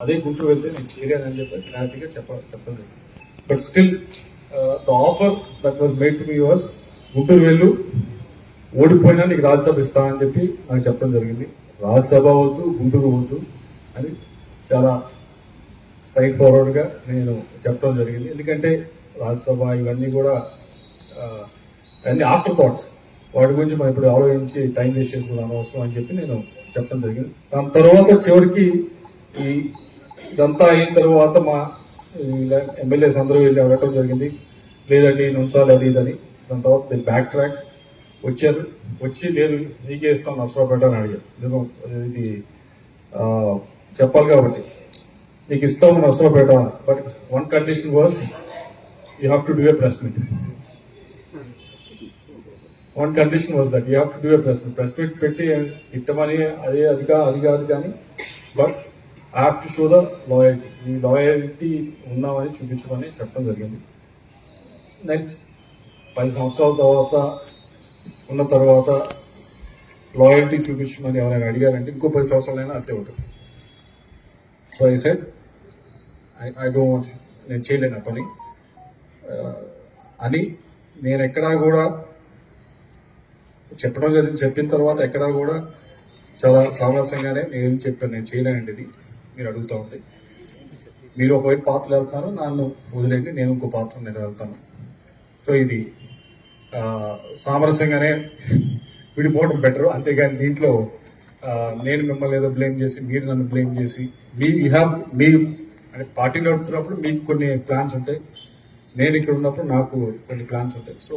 అదే గుంటూరు వెళ్తే నేను చేరానని చెప్పి క్లారిటీగా చెప్ప చెప్పండి but still the offer that was made to me was Guntur వెళ్ళు ఓడిపోయినా నీకు రాజ్యసభ ఇస్తానని చెప్పి నాకు చెప్పడం జరిగింది. రాజ్యసభ వద్దు గుంటూరు వద్దు అని చాలా స్ట్రైట్ ఫార్వర్డ్గా నేను చెప్పడం జరిగింది. ఎందుకంటే రాజ్యసభ ఇవన్నీ కూడా uh, అన్ని ఆఫ్టర్ థాట్స్ వాటి గురించి మనం ఇప్పుడు ఆలోచించి టైం వేస్ట్ చేసుకుని అవసరం అని చెప్పి నేను చెప్పడం జరిగింది. దాని తర్వాత చివరికి ఈ ఇదంతా అయిన తర్వాత మా ఎమ్మెల్యేస్ అందరూ వెళ్ళి అడగటం జరిగింది. లేదండి నుంచాలి అది ఇదని దాని తర్వాత బ్యాక్ ట్రాక్ వచ్చారు వచ్చి లేదు నీకే ఇస్తాం నర్సరావుపేట అని అడిగారు నిజం ఇది చెప్పాలి కాబట్టి. నీకు ఇస్తాము Narasaraopet but one condition was you have to do a press meet one condition was that you have to do a press meet press meet పెట్టి తిట్టమని అదే అది కా అది కాదు కానీ but have to show the loyalty ఈ loyalty ఉన్నామని చూపించమని చెప్పడం జరిగింది. నెక్స్ట్ పది సంవత్సరాల తర్వాత ఉన్న తర్వాత లాయల్టీ చూపించమని ఎవరైనా అడిగారంటే ఇంకో పది సంవత్సరాలైనా అంతే ఉంటుంది. So I said I I don't నేను చేయలేను ఆ పని. Uh, అని నేను ఎక్కడా కూడా చెప్పడం జరిగింది చెప్పిన తర్వాత ఎక్కడా కూడా చాలా సామరస్యంగానే నేను ఏం చెప్పాను నేను చేయలేనండి ఇది. మీరు అడుగుతూ ఉంటే. మీరు ఒకవైపు పాత్రలు వెళ్తాను నన్ను వదిలేండి నేను ఇంకో పాత్ర నేను వెళ్తాను. సో ఇది సామరస్యంగానే విడిపోవడం బెటర్ అంతేగాని దీంట్లో నేను మిమ్మల్ని ఏదో బ్లేమ్ చేసి మీరు నన్ను బ్లేమ్ చేసి మీ యూ హ్యావ్ మీ అంటే పార్టీ నడుపుతున్నప్పుడు మీకు కొన్ని ప్లాన్స్ ఉంటాయి. నేను ఇక్కడ ఉన్నప్పుడు నాకు కొన్ని ప్లాన్స్ ఉంటాయి. సో